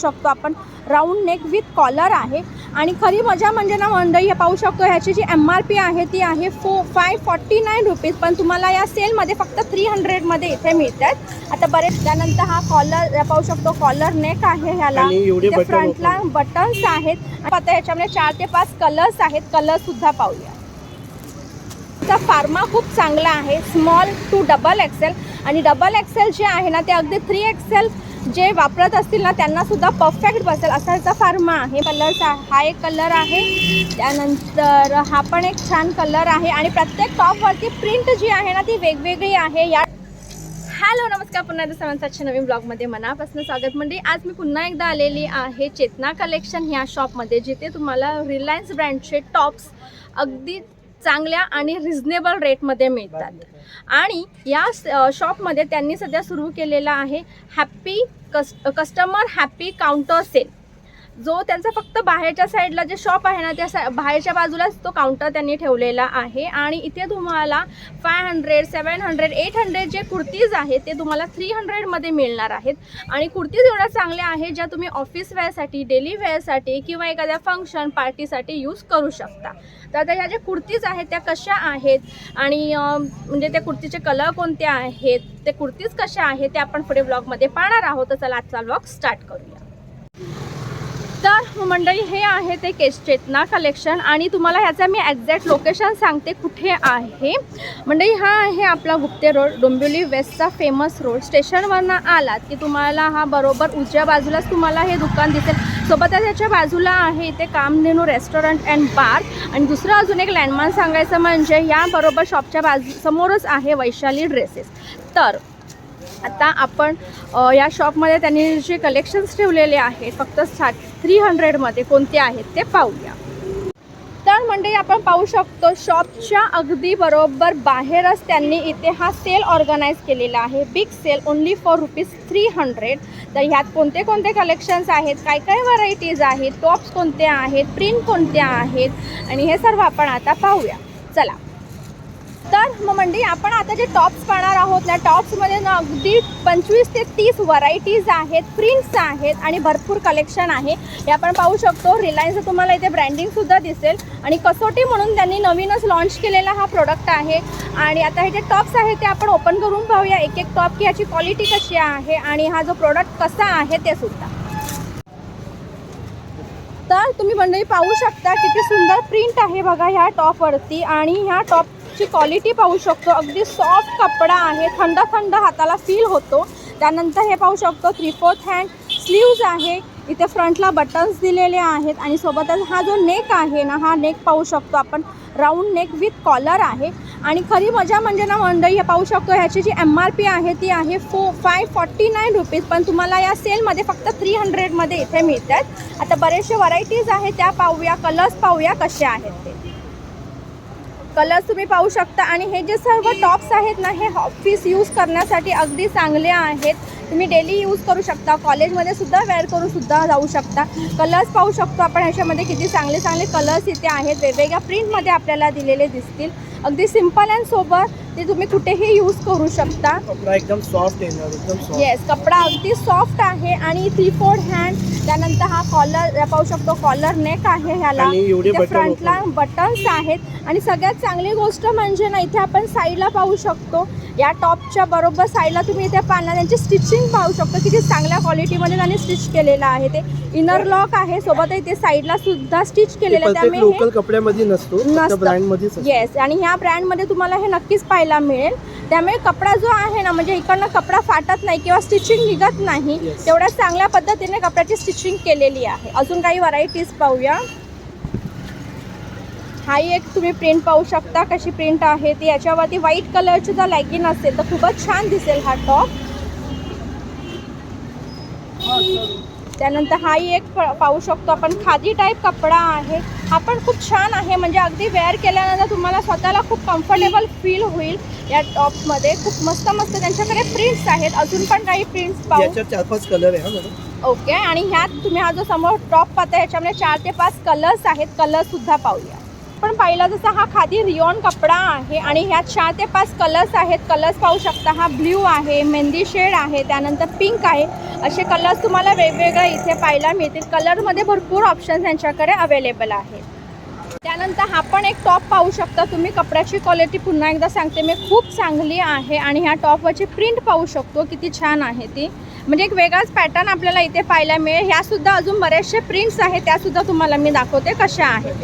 शकतो. आपण round neck with collar आहे. आणि खरी मजा म्हणजे ना मंडई हे पाहू शकतो ह्याची जी एम आर पी आहे ती आहे फो फाय फॉर्टी नाईन रुपीज पण तुम्हाला या सेलमध्ये फक्त थ्री हंड्रेडमध्ये इथे मिळतात. आता बरेच त्यानंतर हा कॉलर पाहू शकतो कॉलर नेक आहे ह्याला. फ्रंटला बटन्स आहेत. आता ह्याच्यामध्ये चार ते पाच कलर्स आहेत. कलर सुद्धा पाहूया. चा फार्मा खूप चांगला आहे. स्मॉल टू डबल एक्सेल आणि डबल एक्सेल जे आहे ना ते अगदी थ्री एक्सेल जे वापरत असतील ना त्यांना सुद्धा परफेक्ट बसेल. असा ह्याचा फार्मा आहे. कलर्स हा एक कलर आहे. त्यानंतर हा पण एक छान कलर आहे. आणि प्रत्येक टॉपवरती प्रिंट जी आहे ना ती वेगवेगळी आहे. या हॅलो नमस्कार. पुन्हा एकदा सर्वांचं नवीन ब्लॉगमध्ये मनापासून स्वागत. म्हणजे आज मी पुन्हा एकदा आलेली आहे चेतना कलेक्शन ह्या शॉपमध्ये जिथे तुम्हाला रिलायन्स ब्रँडचे टॉप्स अगदी चांगल्या आणि रिझनेबल रेटमध्ये मिळतात. आणि या शॉपमध्ये त्यांनी सध्या सुरू केलेला आहे हॅप्पी कस कस्टमर हॅप्पी काउंटर सेल जो त्यांचा फक्त बाहेरच्या साईडला जे शॉप आहे ना त्या सा बाहेरच्या बाजूलाच तो काउंटर त्यांनी ठेवलेला आहे. आणि इथे तुम्हाला five hundred seven hundred eight hundred जे कुर्तीज आहेत ते तुम्हाला थ्री हंड्रेडमध्ये मिळणार आहेत. आणि कुर्तीज एवढ्या चांगल्या आहेत ज्या तुम्ही ऑफिस वेअरसाठी डेली वेअरसाठी किंवा एखाद्या फंक्शन पार्टीसाठी यूज करू शकता. तर आता ह्या ज्या कुर्तीज आहेत त्या कशा आहेत? आणि म्हणजे त्या कुर्तीचे कलर कोणते आहेत? ते कुर्तीज कशा आहेत? ते आपण पुढे ब्लॉगमध्ये पाहणार आहोत. तर चला आजचा ब्लॉग स्टार्ट करूया. तर मंडळी हे आहे ते केस चेतना कलेक्शन आणि तुम्हाला ह्याचं मी एक्झॅक्ट लोकेशन सांगते कुठे आहे. मंडळी हा आहे आपला गुप्ते रोड डोंबिवली वेस्टचा फेमस रोड स्टेशनवरनं आलात की तुम्हाला हा बरोबर उजव्या बाजूलाच तुम्हाला हे दुकान दिसेल. सोबतच याच्या बाजूला आहे इथे कामधेनू रेस्टॉरंट अँड बार आणि दुसरं अजून एक लँडमार्क सांगायचं म्हणजे या बरोबर शॉपच्या बाजू समोरच आहे वैशाली ड्रेसेस तर आता आपण या शॉपमध्ये त्यांनी जे कलेक्शन्स ठेवलेले आहेत फक्त सा थ्री हंड्रेडमध्ये कोणते आहेत ते पाहूया. तर म्हणजे आपण पाहू शकतो शॉपच्या अगदी बरोबर बाहेरच त्यांनी इथे हा सेल ऑर्गनाईज केलेला आहे. Big sale only for rupees three hundred तर ह्यात कोणते कोणते कलेक्शन्स आहेत काय काय व्हरायटीज आहेत टॉप्स कोणते आहेत प्रिंट कोणते आहेत आणि हे सर्व आपण आता पाहूया. चला. तर मग म्हणजे आपण आता जे टॉप्स पाहणार आहोत त्या टॉप्समध्ये ना अगदी पंचवीस ते तीस व्हरायटीज आहेत प्रिंट्स आहेत आणि भरपूर कलेक्शन आहे. हे आपण पाहू शकतो. रिलायन्सचं तुम्हाला इथे ब्रँडिंगसुद्धा दिसेल. आणि कसोटी म्हणून त्यांनी नवीनच लॉन्च केलेला हा प्रोडक्ट आहे. आणि आता हे जे टॉप्स आहेत ते आपण ओपन करून पाहूया. एक एक टॉप की याची क्वालिटी कशी आहे आणि हा जो प्रोडक्ट कसा आहे ते सुद्धा. तर तुम्ही मंडळी पाहू शकता किती सुंदर प्रिंट आहे बघा ह्या टॉपवरती आणि ह्या टॉप ची क्वालिटी पाहू शकतो. अगदी सॉफ्ट कपडा आहे. थंड थंड हाताला फील होतो. त्यानंतर हे पाहू शकतो थ्री फोर्थ हँड स्लीव्ज आहे. इथे फ्रंटला बटन्स दिलेले आहेत आणि सोबतच हा जो नेक आहे ना हा नेक पाहू शकतो आपण. राऊंड नेक विथ कॉलर आहे. आणि खरी मजा म्हणजे ना मंडळी हे पाहू शकतो ह्याची जी एम आर पी आहे ती आहे फो फाय फॉर्टी नाईन रुपीज पण तुम्हाला या सेलमध्ये फक्त थ्री हंड्रेडमध्ये इथे मिळतात. आता बरेचसे व्हरायटीज आहेत त्या पाहूया. कलर्स पाहूया कसे आहेत ते. कलर्स तुम्ही पाहू शकता. आणि हे जे सर्व टॉप्स आहेत ना हे ऑफिस यूज करण्यासाठी अगदी चांगले आहेत. तुम्ही डेली यूज करू शकता. कॉलेजमध्ये सुद्धा वेअर करून सुद्धा जाऊ शकता. कलर्स पाहू शकतो आपण. ह्याच्यामध्ये किती चांगले चांगले कलर्स इथे आहेत. वेगवेगळ्या प्रिंटमध्ये आपल्याला दिलेले दिसतील. अगदी सिंपल अँड सोबर ते तुम्ही कुठेही यूज करू शकता. कपडा एकदम सॉफ्ट एकदम येस कपडा अगदी सॉफ्ट आहे आणि थ्री फोर हँड त्यानंतर हा कॉलर पाहू शकतो कॉलर नेक आहे ह्याला. फ्रंटला बटन्स आहेत. आणि सगळ्यात चांगली गोष्ट म्हणजे ना इथे आपण साईडला पाहू शकतो. या टॉपच्या बरोबर साईडला तुम्ही इथे पाहणार त्यांची स्टिचिंग पाहू शकतो किती चांगल्या क्वालिटीमध्ये त्यांनी स्टिच केलेलं आहे ते इनर लॉक आहे सोबत इथे साईडला सुद्धा स्टिच केलेलं आहे त्यामुळे हे- लोकल कपड्यामध्ये नसतो नसतं. ब्रँड मध्येच असतो. येस आणि ह्या ब्रँडमध्ये तुम्हाला हे नक्कीच पाहायला मिळेल त्यामुळे कपडा जो आहे ना म्हणजे इकडनं कपडा फाटत नाही किंवा स्टिचिंग निघत नाही. तेवढ्या चांगल्या पद्धतीने कपड्याची स्टिचिंग केलेली आहे अजून काही व्हरायटीज पाहूया हा एक तुम्ही प्रिंट पाहू शकता कशी प्रिंट आहे ती. याच्यावरती व्हाईट कलरची जर लॅगिन असेल तर खूपच छान दिसेल हा टॉप त्यानंतर हाही एक पाहू शकतो आपण खादी टाईप कपडा आहे. हा पण खूप छान आहे. म्हणजे अगदी वेअर केल्यानंतर तुम्हाला स्वतःला खूप कम्फर्टेबल फील होईल या टॉपमध्ये खूप मस्त मस्त त्यांच्याकडे प्रिंट्स आहेत. अजून पण काही प्रिंट्स पाहू. चार पाच कलर आहे हा ओके आणि ह्यात तुम्ही हा जो समोर टॉप पाहता ह्याच्यामध्ये चार ते पाच कलर्स आहेत. कलर सुद्धा पाहूया. आपण पाहिलं जसं हा खादी रिओन कपडा आहे आणि ह्यात चार ते पाच कलर्स आहेत. कलर्स पाहू शकता हा ब्ल्यू आहे मेहंदी शेड आहे त्यानंतर पिंक आहे. असे कलर्स तुम्हाला वेगवेगळे इथे पाहायला मिळतील. कलरमध्ये भरपूर ऑप्शन्स यांच्याकडे अवेलेबल आहेत. त्यानंतर हा पण एक टॉप पाहू शकता तुम्ही. कपड्याची क्वालिटी पुन्हा एकदा सांगते. मी खूप चांगली आहे आणि ह्या टॉपवरची प्रिंट पाहू शकतो. किती छान आहे ती. म्हणजे एक वेगळाच पॅटर्न आपल्याला इथे पाहायला मिळेल. ह्यासुद्धा अजून बरेचसे प्रिंट्स आहेत. त्यासुद्धा तुम्हाला मी दाखवते कशा आहेत.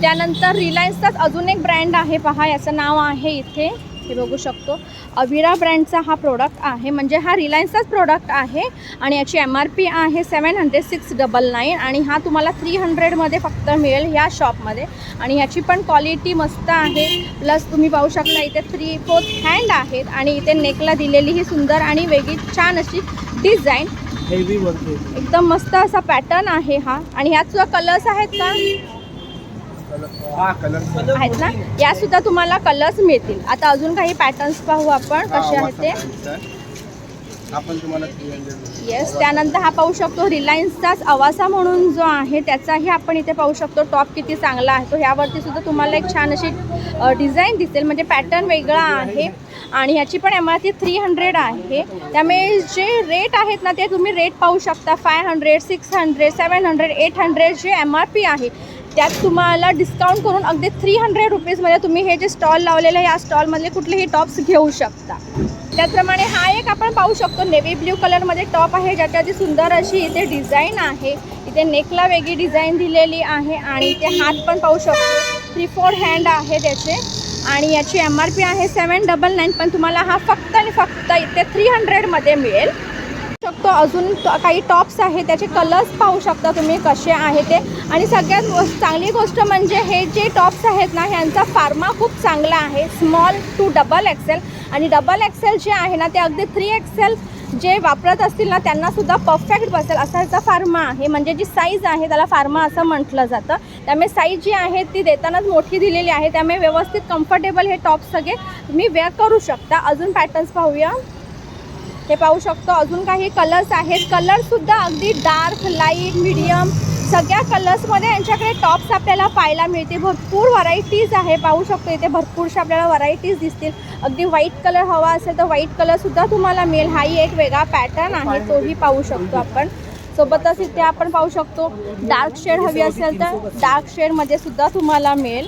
त्यानंतर रिलायन्सचाच अजून एक ब्रँड आहे. पहा याचं नाव आहे इथे. हे बघू शकतो. अविरा ब्रँडचा हा प्रोडक्ट आहे. म्हणजे हा रिलायन्सचाच प्रोडक्ट आहे आणि याची एम आर पी आहे seven hundred six double nine आणि हा तुम्हाला थ्री हंड्रेडमध्ये फक्त मिळेल ह्या शॉपमध्ये आणि ह्याची पण क्वालिटी मस्त आहे. प्लस तुम्ही पाहू शकता इथे थ्री फोर्थ हँड आहेत आणि इथे नेकला दिलेली ही सुंदर आणि वेगळी छान अशी डिझाईन एकदम मस्त असा पॅटर्न आहे हा. आणि ह्यात सुद्धा कलर्स आहेत का? आहेत ना? या सुद्धा तुम्हाला कलर्स मिळतील. आता अजून काही पॅटर्न्स पाहू आपण कसे आहेत ते. येस त्यानंतर हा पाहू शकतो रिलायन्सचाच अवासा म्हणून जो आहे त्याचाही आपण इथे पाहू शकतो. टॉप किती चांगला आहे तो ह्यावरती सुद्धा तुम्हाला एक छान अशी डिझाईन दिसेल. म्हणजे पॅटर्न वेगळा आहे आणि ह्याची पण M R P three hundred आहे. त्यामुळे जे रेट आहेत ना ते तुम्ही रेट पाहू शकता. Five hundred six hundred seven hundred eight hundred जे एम आर पी आहे त्यात तुम्हाला डिस्काउंट करून अगदी थ्री हंड्रेड रुपीजमध्ये तुम्ही हे जे स्टॉल लावलेलं आहे या स्टॉलमधले कुठलेही टॉप्स घेऊ शकता. त्याचप्रमाणे हा एक आपण पाहू शकतो नेव्ही ब्ल्यू कलरमध्ये टॉप आहे ज्याच्याची सुंदर अशी इथे डिझाईन आहे. इथे नेकला वेगळी डिझाईन दिलेली आहे आणि इथे हात पण पाहू शकतो. थ्री फोर हँड आहे त्याचे. आणि याची एम आर पी आहे सेवन डबल नाईन पण तुम्हाला हा फक्त आणि फक्त इथे थ्री हंड्रेडमध्ये मिळेल. शकतो. अजून काही टॉप्स आहे त्याचे कलर्स पाहू शकता तुम्ही कसे आहे ते. आणि सगळ्यात चांगली गोष्ट म्हणजे हे जे टॉप्स आहेत ना ह्यांचा फार्मा खूप चांगला आहे. स्मॉल टू डबल एक्सेल आणि डबल एक्सेल जे आहे ना ते अगदी थ्री एक्सेल जे वापरत असतील ना त्यांनासुद्धा परफेक्ट बसेल. असा ह्याचा फार्मा आहे. म्हणजे जी साईज आहे त्याला फार्मा असं म्हटलं जातं. त्यामुळे साईज जी आहे ती देतानाच मोठी दिलेली आहे. त्यामुळे व्यवस्थित कम्फर्टेबल हे टॉप सगळे तुम्ही वेअर करू शकता. अजून पॅटर्न्स पाहूया. हे पाहू शकतो. अजून काही कलर्स आहेत. कलरसुद्धा अगदी डार्क लाइट मिडियम सगळ्या कलर्समध्ये यांच्याकडे टॉप्स आपल्याला पाहायला मिळते भरपूर व्हरायटीज आहे. पाहू शकतो इथे भरपूरशा आपल्याला व्हरायटीज दिसतील. अगदी व्हाईट कलर हवा असेल तर व्हाईट कलरसुद्धा तुम्हाला मिळेल. हाही एक वेगळा पॅटर्न आहे. तोही पाहू शकतो आपण. सोबतच इथे आपण पाहू शकतो डार्क शेड हवी असेल तर डार्क शेडमध्ये सुद्धा तुम्हाला मिळेल.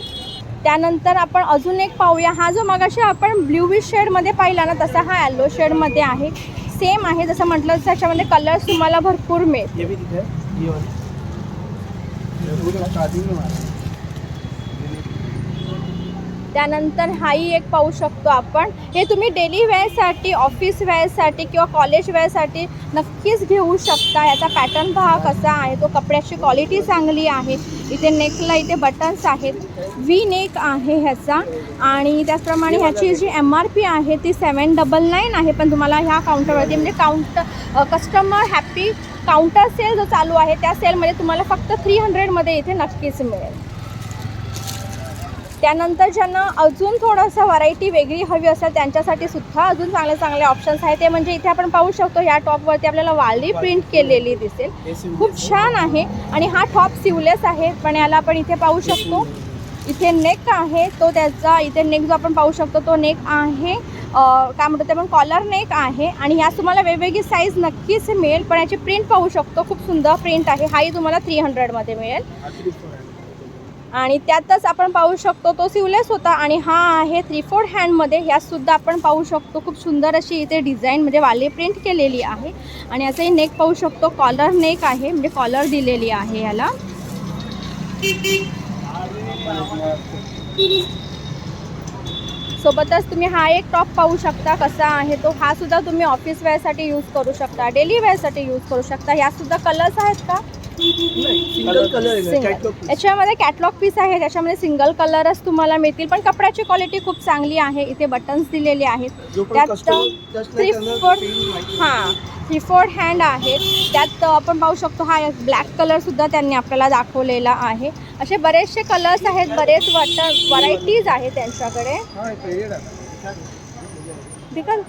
त्यानंतर आपण अजून एक पाहूया. हा जो मगाशी आपण ब्ल्यूविश शेडमध्ये पाहिला ना तसा हा येल्लो शेडमध्ये आहे. सेम आहे जसं म्हटलं तसं त्याच्यामध्ये कलर्स तुम्हाला भरपूर मिळेल ये भी किती आहे ये वाली स्टार्टिंग में मारा त्यानंतर हाही एक पाहू शकतो आपण. हे तुम्ही डेली वेअरसाठी ऑफिस वेअरसाठी किंवा कॉलेज वेअरसाठी नक्कीच घेऊ शकता. याचा पॅटर्न पहा कसा आहे. तो कपड्याची क्वालिटी चांगली आहे. इथे नेकला इथे बटन्स आहेत. व्ही नेक आहे ह्याचा. आणि त्याचप्रमाणे ह्याची जी एम आर पी आहे ती सेवन डबल नाईन आहे. पण तुम्हाला ह्या काउंटरवरती म्हणजे count customer happy counter sale जो चालू आहे त्या सेलमध्ये तुम्हाला फक्त थ्री हंड्रेडमध्ये इथे नक्कीच मिळेल. त्यानंतर ज्यांना अजून थोडंसं व्हरायटी वेगळी हवी असेल त्यांच्यासाठी सुद्धा अजून चांगले चांगले ऑप्शन्स आहेत. ते म्हणजे इथे आपण पाहू शकतो या टॉपवरती आपल्याला वाळली प्रिंट केलेली दिसेल. खूप छान आहे. आणि हा टॉप सिवलेस आहे. पण याला आपण इथे पाहू शकतो. इथे नेक आहे. तो त्याचा इथे नेक जो आपण पाहू शकतो तो नेक आहे. काय म्हणतो ते आपण कॉलर नेक आहे. आणि ह्यात तुम्हाला वेगवेगळी साईज नक्कीच मिळेल. पण याची प्रिंट पाहू शकतो. खूप सुंदर प्रिंट आहे. हाही तुम्हाला थ्री हंड्रेडमध्ये मिळेल. आणि त्यातच आपण पाहू शकतो तो सिवलेस होता आणि हा आहे थ्री फोर हँडमध्ये ह्यासुद्धा आपण पाहू शकतो खूप सुंदर अशी इथे डिझाईन म्हणजे वाले प्रिंट केलेली आहे. आणि याचाही नेक पाहू शकतो कॉलर नेक आहे म्हणजे कॉलर दिलेली आहे ह्याला सोबतच तुम्ही हा एक टॉप पाहू शकता कसा आहे तो. हा सुद्धा तुम्ही ऑफिस वेअरसाठी यूज करू शकता डेली वेअरसाठी यूज करू शकता. ह्यातसुद्धा कलर्स आहेत का? सिंगल याच्यामध्ये कॅटलॉग पीस आहे त्याच्यामध्ये सिंगल कलरच तुम्हाला मिळतील. पण कपड्याची क्वालिटी खूप चांगली आहे. इथे बटन्स दिलेले आहेत. त्यात थ्री फोर हां थ्री फोर हँड आहेत. त्यात आपण पाहू शकतो हा ब्लॅक कलरसुद्धा त्यांनी आपल्याला दाखवलेला आहे. असे बरेचसे कलर्स आहेत बरेच वट व्हरायटीज आहेत त्यांच्याकडे. ठीक आहे.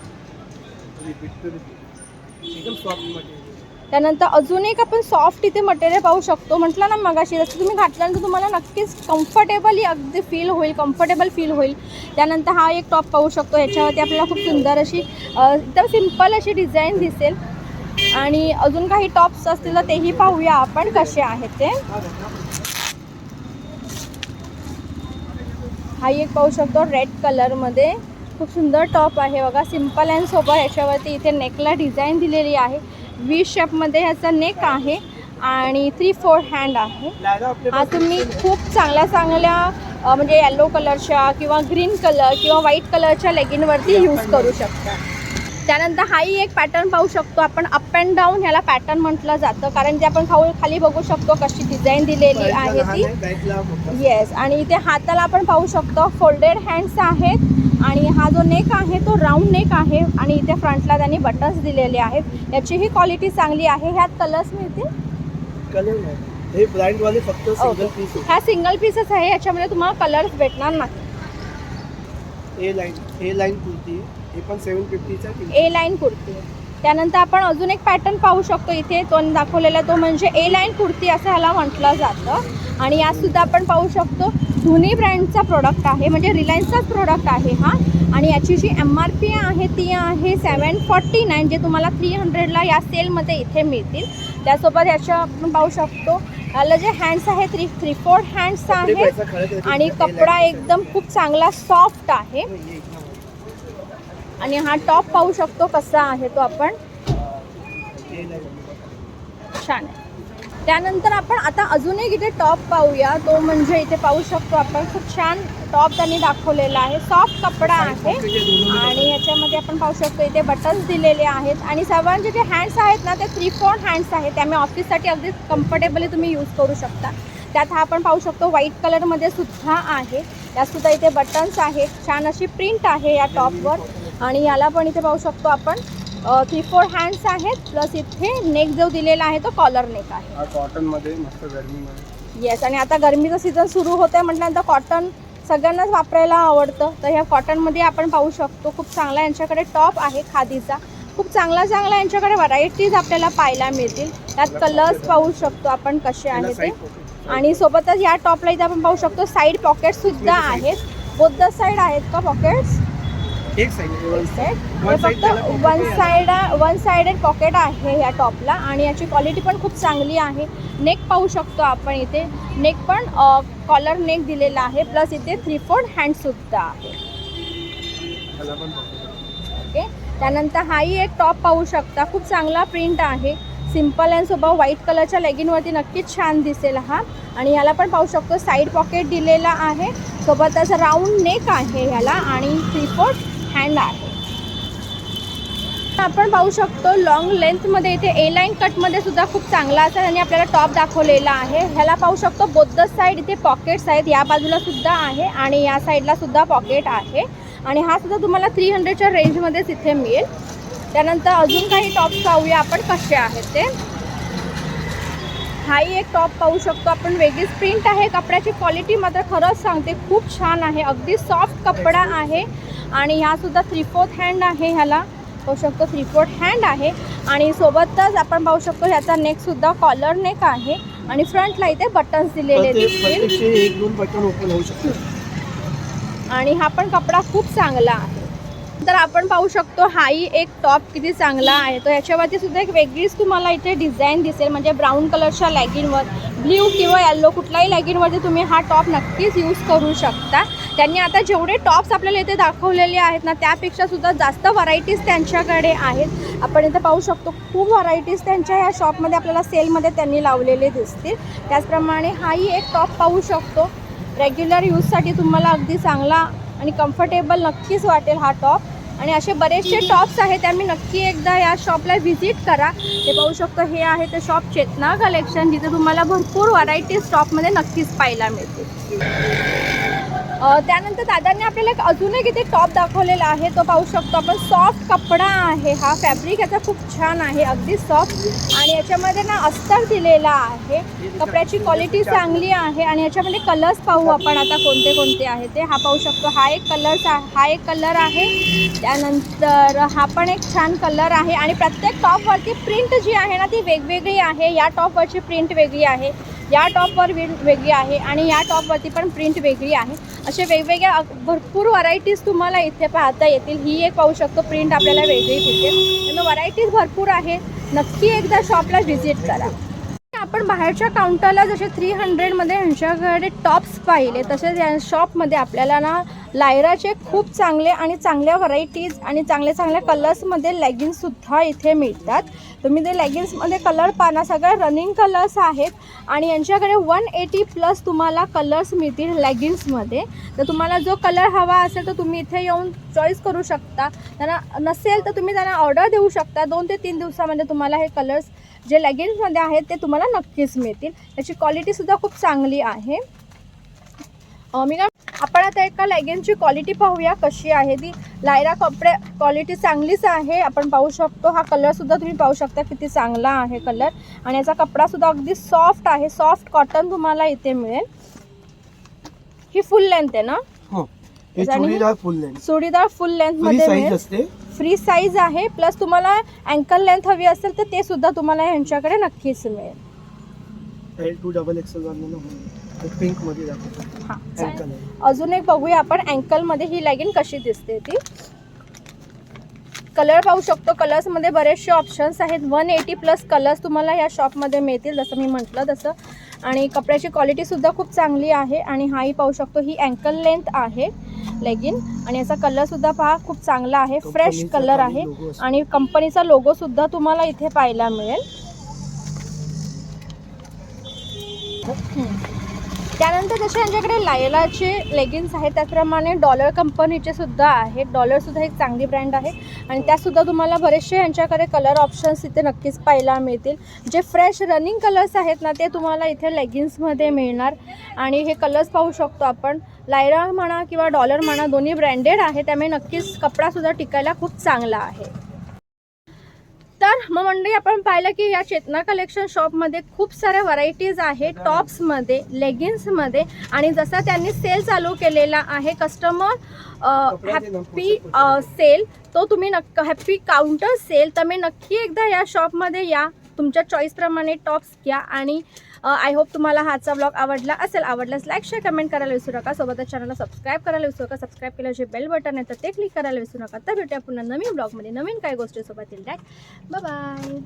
त्यानंतर अजून एक आपण सॉफ्ट इथे मटेरियल पाहू शकतो. म्हटलं ना मगाशी जसं तुम्ही घातल्यानंतर तुम्हाला नक्कीच कम्फर्टेबली अगदी फील होईल कम्फर्टेबल फील होईल. त्यानंतर हा एक टॉप पाहू शकतो. ह्याच्यावरती आपल्याला खूप सुंदर अशी एकदम सिंपल अशी डिझाईन दिसेल. आणि अजून काही टॉप्स असतील तर तेही पाहूया आपण कसे आहेत ते. हा एक पाहू शकतो रेड कलरमध्ये खूप सुंदर टॉप आहे बघा. सिंपल अँड सोबत ह्याच्यावरती इथे नेकला डिझाईन दिलेली आहे. वी शेपमध्ये ह्याचा नेक आहे आणि थ्री फोर हँड आहे. हा तुम्ही खूप चांगल्या चांगल्या म्हणजे येल्लो कलरच्या किंवा ग्रीन कलर किंवा व्हाईट कलरच्या लेगिनवरती यूज करू शकता. त्यानंतर हाही एक पॅटर्न पाहू शकतो आपण. अप अँड डाऊन ह्याला पॅटर्न म्हटलं जातं. कारण जे आपण खाऊ खाली बघू शकतो कशी डिझाईन दिलेली आहे ती. येस आणि इथे हाताला आपण पाहू शकतो फोल्डेड हँड्स आहेत. आणि हा जो नेक आहे तो राऊंड नेक आहे. आणि इथे फ्रंटला त्यांनी बटन्स दिलेले आहेत. याचीही क्वालिटी चांगली आहे. ह्यात कलर्स मिळतील? हे सिंगल पीसच आहे. याच्यामध्ये तुम्हाला कलर्स भेटणार नाही. ए लाईन कुर्ती हे पण सेवन फिफ्टीचा ए लाईन कुर्ती त्यानंतर आपण अजून एक पॅटर्न पाहू शकतो इथे. तो दाखवलेला तो म्हणजे ए लाईन कुर्ती असं ह्याला म्हटलं जातं. आणि यात सुद्धा आपण पाहू शकतो धुनी ब्रँडचा प्रोडक्ट आहे. म्हणजे रिलायन्सचाच प्रोडक्ट आहे हा. आणि याची जी एम आर पी आहे ती आहे सेवन फॉर्टी नाईन जे तुम्हाला थ्री हंड्रेडला या सेलमध्ये इथे मिळतील. त्यासोबत याच्या आपण पाहू शकतो याला जे हँड्स आहेत थ्री थ्री फोर हँड्स आहेत. आणि कपडा एकदम खूप चांगला सॉफ्ट आहे. आणि हा टॉप पाहू शकतो कसा आहे तो आपण. छान त्यानंतर आपण आता अजून एक इथे टॉप पाहूया. तो म्हणजे इथे पाहू शकतो आपण. खूप छान टॉप त्यांनी दाखवलेला आहे. सॉफ्ट कपडा आहे. आणि याच्यामध्ये आपण पाहू शकतो इथे बटन्स दिलेले आहेत. आणि सर्वांचे जे हँड्स आहेत ना ते थ्री फोर हँड्स आहेत. त्यामुळे ऑफिससाठी अगदी कम्फर्टेबली तुम्ही यूज करू शकता. त्यात हा आपण पाहू शकतो व्हाईट कलरमध्ये सुद्धा आहे. यात सुद्धा इथे बटन्स आहेत. छान अशी प्रिंट आहे या टॉपवर आणि याला पण इथे पाहू शकतो आपण. थ्री फोर हँड्स आहेत प्लस इथे नेक जो दिलेला आहे तो कॉलर नेक आहे. हा कॉटनमध्ये मस्त गरमीमध्ये येस आणि आता गरमीचं सीझन सुरू होतं आहे म्हटल्यानंतर कॉटन सगळ्यांनाच वापरायला आवडतं. तर ह्या कॉटनमध्ये आपण पाहू शकतो खूप चांगला यांच्याकडे टॉप आहे खादीचा. खूप चांगला चांगला यांच्याकडे व्हरायटीज आपल्याला पाहायला मिळतील. त्यात कलर्स पाहू शकतो आपण कसे साईड ते. आणि सोबतच या टॉपला इथे आपण पाहू शकतो साईड पॉकेट सुद्धा आहेत. बोद्ध साईड आहेत का पॉकेट्स एक side one. Side one sided pocket आहे. या टॉपला आणि याची क्वालिटी पण खूप चांगली आहे. नेक पाहू शकतो आपण इथे. नेक पण कॉलर नेक दिलेला आहे. प्लस इथे थ्री फोर्ड हँडसुद्धा आहे. ओके त्यानंतर हाही एक टॉप पाहू शकता. खूप चांगला प्रिंट आहे. सिंपल अँड सोबत व्हाईट कलरच्या लेगिनवरती नक्कीच छान दिसेल हा. आणि ह्याला पण पाहू शकतो. साईड पॉकेट दिलेला आहे. सोबतच राऊंड नेक आहे ह्याला आणि थ्री फोर्थ हँड आहे. आपण पाहू शकतो लॉंग लेंथमध्ये इथे ए लाईन कटमध्ये सुद्धा खूप चांगला असा आणि आपल्याला टॉप दाखवलेला आहे. ह्याला पाहू शकतो बोद्ध साईड इथे पॉकेट्स आहेत. या बाजूला सुद्धा आहे आणि या साईडला सुद्धा पॉकेट आहे. आणि हा सुद्धा तुम्हाला थ्री हंड्रेडच्या रेंजमध्येच इथे मिळेल. त्यानंतर अजून काही टॉप्स पाहूया आपण कसे आहेत ते. हाही एक टॉप पाहू शकतो आपण. वेगळीच प्रिंट आहे. कपड्याची क्वालिटी मात्र खरंच सांगते खूप छान आहे. अगदी सॉफ्ट कपडा आहे. आणि ह्या सुद्धा थ्री फोर्थ हँड आहे ह्याला. पाहू शकतो थ्री फोर्थ हँड आहे. आणि सोबतच आपण पाहू शकतो ह्याचा नेकसुद्धा कॉलर नेक आहे. आणि फ्रंटला इथे बटन्स दिलेले दिसतील. आणि हा पण कपडा खूप चांगला आहे. तर आपण पाहू शकतो हाही एक टॉप किती चांगला आहे. तो याच्यावरती सुद्धा एक वेगळीच तुम्हाला इथे डिझाईन दिसेल. म्हणजे ब्राऊन कलरच्या लॅगिनवर ब्ल्यू किंवा येल्लो कुठल्याही लॅगिनवरती तुम्ही हा टॉप नक्कीच यूज करू शकता. त्यांनी आता जेवढे टॉप्स आपल्याला इथे दाखवलेले आहेत ना त्यापेक्षा सुद्धा जास्त व्हरायटीज त्यांच्याकडे आहेत. आपण इथे पाहू शकतो खूप व्हरायटीज त्यांच्या ह्या शॉपमध्ये आपल्याला सेलमध्ये त्यांनी लावलेले दिसतील. त्याचप्रमाणे हाही एक टॉप पाहू शकतो. रेग्युलर यूजसाठी तुम्हाला अगदी चांगला आणि कम्फर्टेबल नक्कीच वाटेल हा टॉप आणि असे बरेचसे टॉप्स आहेत त्यामुळे नक्की एकदा या शॉपला व्हिजिट करा. हे पाहू शकतो हे आहे ते शॉप चेतना कलेक्शन जिथे तुम्हाला भरपूर व्हरायटीज टॉपमध्ये नक्कीच पाहायला मिळतील. अ, त्यानंतर दादांनी आपल्याला एक अजून एक इथे टॉप दाखवलेला आहे. तो पाहू शकतो आपण. सॉफ्ट कपडा आहे हा. फॅब्रिक याचा खूप छान आहे. अगदी सॉफ्ट. आणि याच्यामध्ये ना अस्तर दिलेला आहे. कपड्याची क्वालिटी चांगली आहे. आणि याच्यामध्ये कलर्स पाहू आपण आता कोणते कोणते आहे ते. हा पाहू शकतो. हा एक कलर्स हा एक कलर आहे. त्यानंतर हा पण एक छान कलर आहे. आणि प्रत्येक टॉपवरती प्रिंट जी आहे ना ती वेगवेगळी आहे. या टॉपवरची प्रिंट वेगळी आहे. या टॉपवर विण वेगळी आहे आणि या टॉपवरती पण प्रिंट वेगळी आहे. असे वेगवेगळ्या भरपूर व्हरायटीज तुम्हाला इथे पाहता येतील. ही एक पाहू शकतो प्रिंट आपल्याला वेगळी दिसेल. त्यामुळे व्हरायटीज भरपूर आहे. नक्की एकदा शॉपला व्हिजिट करा. आपण बाहेरच्या काउंटरला जसे थ्री हंड्रेडमध्ये यांच्याकडे टॉप्स पाहिले तसेच या शॉपमध्ये आपल्याला ना लायराचे खूप चांगले आणि चांगल्या व्हरायटीज आणि चांगल्या चांगल्या कलर्समध्ये लेगिन्ससुद्धा इथे मिळतात. तुम्ही ते लेगिन्समध्ये कलर पाना सगळ्या रनिंग कलर्स आहेत आणि यांच्याकडे वन एटी प्लस तुम्हाला कलर्स मिळतील लेगिन्समध्ये तर तुम्हाला जो कलर हवा असेल तर तुम्ही इथे येऊन चॉईस करू शकता. त्यांना नसेल तर तुम्ही त्यांना ऑर्डर देऊ शकता. दोन ते तीन दिवसामध्ये तुम्हाला हे कलर्स जे लेगिन्समध्ये आहेत ते तुम्हाला नक्कीच मिळतील. त्याची क्वालिटीसुद्धा खूप चांगली आहे. मी काय आपण आता एका लेगिन्सची क्वालिटी पाहूया कशी आहे ती. लायरा कपडे क्वालिटी चांगलीच आहे आपण पाहू शकतो. हा कलरसुद्धा तुम्ही पाहू शकता किती चांगला आहे कलर आणि याचा कपडासुद्धा अगदी सॉफ्ट आहे. सॉफ्ट कॉटन तुम्हाला इथे मिळेल. ही फुल लेंथ आहे ना? हो. Churidar full length churidar full free लेंथमध्ये size मिळेल. असते. फ्री साईज आहे. प्लस तुम्हाला अँकल लेंथ हवी असेल तर ते सुद्धा तुम्हाला ह्यांच्याकडे नक्कीच मिळेल. पिंकमध्ये हां चालेल. अजून एक बघूया आपण अँकलमध्ये ही लॅगिन कशी दिसते ती. कलर पाहू शकतो. कलर्समध्ये बरेचसे ऑप्शन्स आहेत. वन एटी प्लस कलर्स तुम्हाला या शॉपमध्ये मिळतील जसं मी म्हटलं तसं. आणि कपड्याची क्वालिटीसुद्धा खूप चांगली आहे. आणि हाही पाहू शकतो ही अँकल लेंथ आहे लेगिन आणि याचा कलरसुद्धा पहा खूप चांगला आहे. फ्रेश कंपनीचा कलर खाली आहे. logo असतो. आणि कंपनीचा लोगोसुद्धा तुम्हाला इथे पाहायला मिळेल. त्यानंतर जसे यांच्याकडे लायलाचे लेगिन्स आहेत त्याचप्रमाणे डॉलर कंपनीचे सुद्धा आहेत. डॉलरसुद्धा एक चांगली ब्रँड आहे. आणि त्यातसुद्धा तुम्हाला बरेचसे यांच्याकडे कलर ऑप्शन्स इथे नक्कीच पाहायला मिळतील. जे फ्रेश रनिंग कलर्स आहेत ना ते तुम्हाला इथे लेगिन्समध्ये मिळणार. आणि हे कलर्स पाहू शकतो आपण. लायरा म्हणा किंवा डॉलर म्हणा दोन्ही ब्रँडेड आहे त्यामुळे नक्कीच कपडासुद्धा टिकायला खूप चांगला आहे. तर मग मंडळी आपण पाहिलं की या चेतना कलेक्शन शॉपमध्ये खूप साऱ्या व्हरायटीज आहे टॉप्समध्ये लेगिन्समध्ये आणि जसा त्यांनी सेल चालू केलेला आहे कस्टमर हॅपी सेल तो तुम्ही नक्क हॅपी काउंटर सेल तुम्ही नक्की एकदा या शॉपमध्ये या. तुमच्या चॉईसप्रमाणे टॉप्स घ्या आणि आय होप तुम्हाला हाचा आजचा ब्लॉग आवडला असेल आवडल्यास लाईक शेअर कमेंट करायला विसरू नका. सोबतच चॅनलला सबस्क्राईब करायला विसरू नका. सबस्क्राईब केलं जे बेल बटन आहे तर ते क्लिक करायला विसरू नका. तर भेटूया पुन्हा नवीन ब्लॉगमध्ये नवीन काही गोष्टीसोबत. येईल बाय बाय